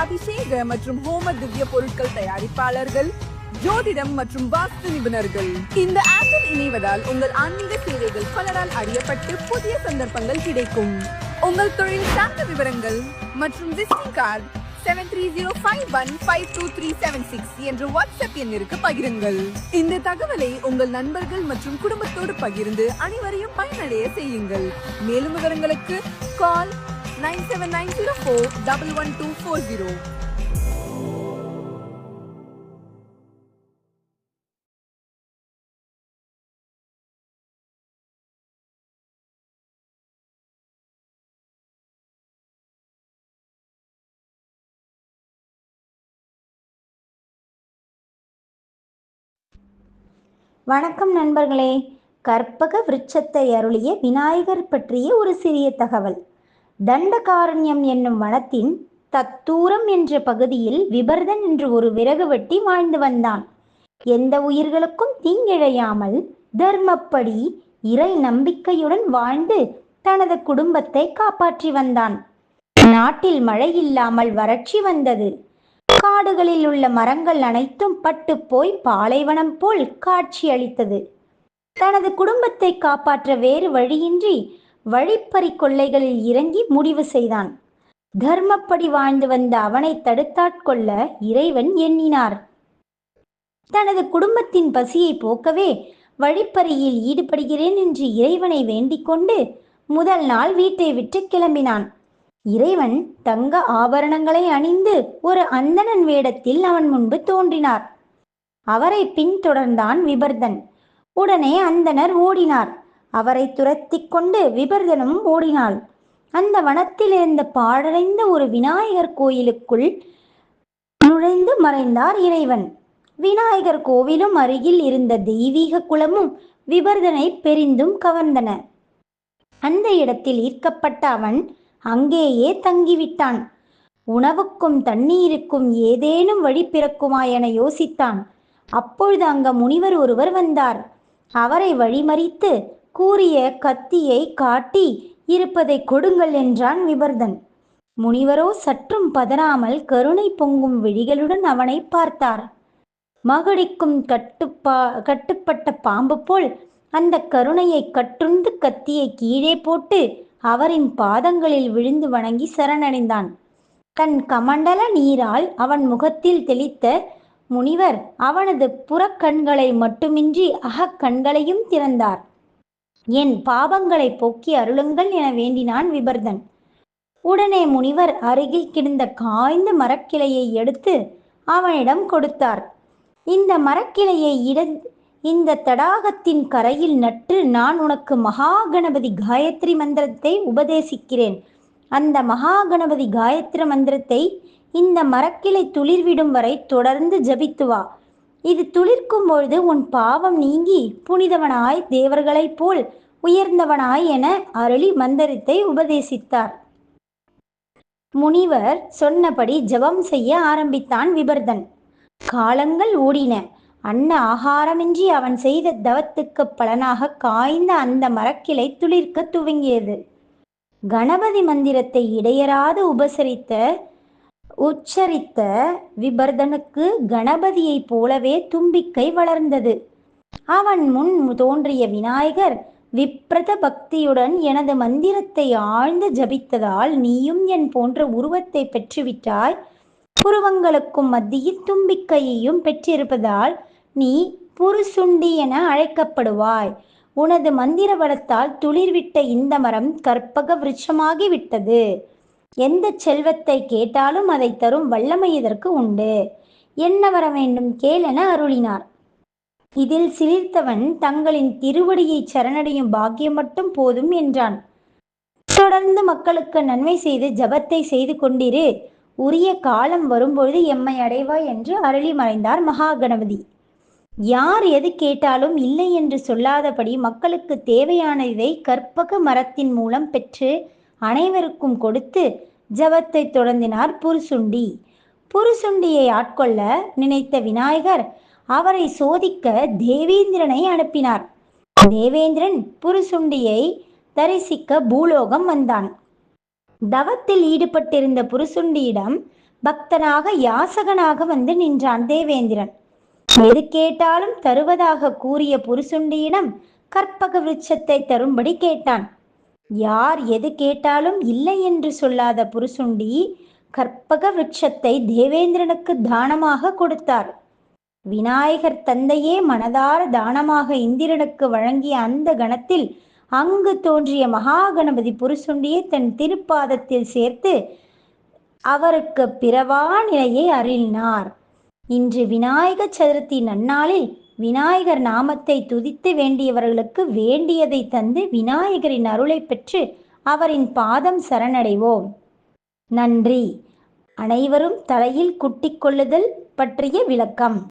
அபிஷேக மற்றும் ஹோம திவ்ய பொருட்கள் தயாரிப்பாளர்கள் ஜோதிடம் மற்றும் வாஸ்து நிபுணர்கள். இந்த ஆப்பில் இணைவதால் உங்கள் ஆன்மீக சேவைகள் பலரால் அறியப்பட்டு புதிய சந்தர்ப்பங்கள் கிடைக்கும். உங்கள் தொழில் சார்ந்த விவரங்கள் மற்றும் visiting card seven three zero five one five two three seven six என்ற வாட்ஸ்அப் எண்ணிற்கு பகிருங்கள். இந்த தகவலை உங்கள் நண்பர்கள் மற்றும் குடும்பத்தோடு பகிர்ந்து அனைவரையும் பயனடைய செய்யுங்கள். மேலும் விவரங்களுக்கு call nine seven nine zero four double one two four zero வணக்கம் நண்பர்களே. கற்பக விருட்சத்தை அருளிய விநாயகர் பற்றிய ஒரு சிறிய தகவல். தண்டகாரண்யம் என்னும் வனத்தின் தத்தூரம் என்ற பகுதியில் விபர்தன் என்று ஒரு விறகு வெட்டி வாழ்ந்து வந்தான். எந்த உயிர்களுக்கும் தீங்கிழையாமல் தர்மப்படி இறை நம்பிக்கையுடன் வாழ்ந்து தனது குடும்பத்தை காப்பாற்றி வந்தான். நாட்டில் மழை இல்லாமல் வறட்சி வந்தது. காடுகளில் உள்ள மரங்கள் அனைத்தும் பட்டு போய் பாலைவனம் போல் காட்சியளித்தது. தனது குடும்பத்தை காப்பாற்ற வேறு வழியின்றி வழிப்பறி கொள்ளைகளில் இறங்கி முடிவு செய்தான். தர்மப்படி வாழ்ந்து வந்த அவனை தடுத்தாட்கொள்ள இறைவன் எண்ணினார். தனது குடும்பத்தின் பசியை போக்கவே வழிப்பறியில் ஈடுபடுகிறேன் என்று இறைவனை வேண்டிக் கொண்டு முதல் நாள் வீட்டை விட்டு கிளம்பினான். இறைவன் தங்க ஆபரணங்களை அணிந்து ஒரு அந்தணன் வேடத்தில் அவன் முன்பு தோன்றினார். அவரை பின்தொடர்ந்தான் விபர்தன். உடனே அந்தணர் ஓடினார். அவரை துரத்திக் கொண்டு விபர்தனும் ஓடினாள். அந்த வனத்தில் இருந்த பாழடைந்த ஒரு விநாயகர் கோயிலுக்குள் நுழைந்து மறைந்தார் இறைவன். விநாயகர் கோவிலும் அருகில் இருந்த தெய்வீக குலமும் விபர்தனை பெரிந்தும் கவர்ந்தன. அந்த இடத்தில் ஈர்க்கப்பட்ட அவன் அங்கேயே தங்கிவிட்டான். உணவுக்கும் தண்ணீருக்கும் ஏதேனும் வழி பிறக்குமா என யோசித்தான். அப்பொழுது அங்க முனிவர் ஒருவர் வந்தார். அவரை வழிமறித்து கூறிய கத்தியை காட்டி இருப்பதை கொடுங்கள் என்றான் விபர்தன் முனிவரோ சற்றும் பதறாமல் கருணை பொங்கும் விழிகளுடன் அவனை பார்த்தார். மகடிக்கும் கட்டுப்பா கட்டுப்பட்ட பாம்பு போல் அந்த கருணையை கட்டுண்டு கத்தியை கீழே போட்டு அவரின் பாதங்களில் விழுந்து வணங்கி சரணடைந்தான். தன் கமண்டல நீரால் அவன் முகத்தில் தெளித்த முனிவர் அவனது புறக்கண்களை மட்டுமின்றி அகக்கண்களையும் திறந்தார். என் பாவங்களை போக்கி அருளுங்கள் என வேண்டினான் விபர்தன். உடனே முனிவர் அருகில் கிடந்த காய்ந்த மரக்கிளையை எடுத்து அவனிடம் கொடுத்தார். இந்த மரக்கிளையை இட இந்த தடாகத்தின் கரையில் நட்டு நான் உனக்கு மகா கணபதி காயத்ரி மந்திரத்தை உபதேசிக்கிறேன். அந்த மகா கணபதி காயத்ரி மந்திரத்தை இந்த மரக்கிளை துளிர்விடும் வரை தொடர்ந்து ஜபித்து வா. இது துளிர்க்கும் பொழுது உன் பாவம் நீங்கி புனிதவனாய் தேவர்களைப் போல் உயர்ந்தவனாய் என அருளி மந்திரத்தை உபதேசித்தார். முனிவர் சொன்னபடி ஜெபம் செய்ய ஆரம்பித்தான் விபர்தன். காலங்கள் ஓடின. அன்ன ஆகாரமின்றி அவன் செய்த தவத்துக்கு பலனாக காய்ந்த அந்த மரக்கிளை துளிர்க்க துவங்கியது. கணபதி மந்திரத்தை இடையராது உபசரித்த உச்சரித்த விபர்தனுக்கு கணபதியைப் போலவே தும்பிக்கை வளர்ந்தது. அவன் முன் தோன்றிய விநாயகர் விப்ரத பக்தியுடன் எனது மந்திரத்தை ஆழ்ந்து ஜபித்ததால் நீயும் என் போன்ற உருவத்தை பெற்றுவிட்டாய். புருவங்களுக்கும் மத்தியில் தும்பிக்கையையும் பெற்றிருப்பதால் நீ புருசுண்டி என அழைக்கப்படுவாய். உனது மந்திர பலத்தால் துளிர்விட்ட இந்த மரம் கற்பக விருட்சமாகி விட்டது எந்த செல்வத்தை கேட்டாலும் அதை தரும் வல்லமை இதற்கு உண்டு. என்ன வர வேண்டும்? கேள் என அருளினார். இதில் சிலிர்த்தவன் தங்களின் திருவடியை சரணடையும் பாக்கியம் மட்டும் போதும் என்றான். தொடர்ந்து மக்களுக்கு நன்மை செய்து ஜபத்தை செய்து கொண்டிரு. உரிய காலம் வரும்பொழுது எம்மை அடைவாய் என்று அருளி மறைந்தார் மகாகணபதி. யார் எது கேட்டாலும் இல்லை என்று சொல்லாதபடி மக்களுக்கு தேவையானதை கற்பக மரத்தின் மூலம் பெற்று அனைவருக்கும் கொடுத்து ஜபத்தை தொடர்ந்தினார் புருசுண்டி. புருசுண்டியை ஆட்கொள்ள நினைத்த விநாயகர் அவரை சோதிக்க தேவேந்திரனை அனுப்பினார். தேவேந்திரன் புருசுண்டியை தரிசிக்க பூலோகம் வந்தான். தவத்தில் ஈடுபட்டிருந்த புருசுண்டியிடம் பக்தனாக யாசகனாக வந்து நின்றான் தேவேந்திரன். எது கேட்டாலும் தருவதாக கூறிய புருசுண்டியிடம் கற்பக விருட்சத்தை தரும்படி கேட்டான். யார் எது கேட்டாலும் இல்லை என்று சொல்லாத புருசுண்டி கற்பக விருட்சத்தை தேவேந்திரனுக்கு தானமாக கொடுத்தார். விநாயகர் தந்தையே மனதார தானமாக இந்திரனுக்கு வழங்கிய அந்த கணத்தில் அங்கு தோன்றிய மகாகணபதி புருசுண்டியை தன் திருப்பாதத்தில் சேர்த்து அவருக்கு பிறவா நிலையை அருளினார் இன்று விநாயக சதுர்த்தி நன்னாளில் விநாயகர் நாமத்தை துதித்து வேண்டியவர்களுக்கு வேண்டியதை தந்து விநாயகரின் அருளை பெற்று அவரின் பாதம் சரணடைவோம். நன்றி. அனைவரும் தலையில் குட்டிக்கொள்ளுதல் பற்றிய விளக்கம்.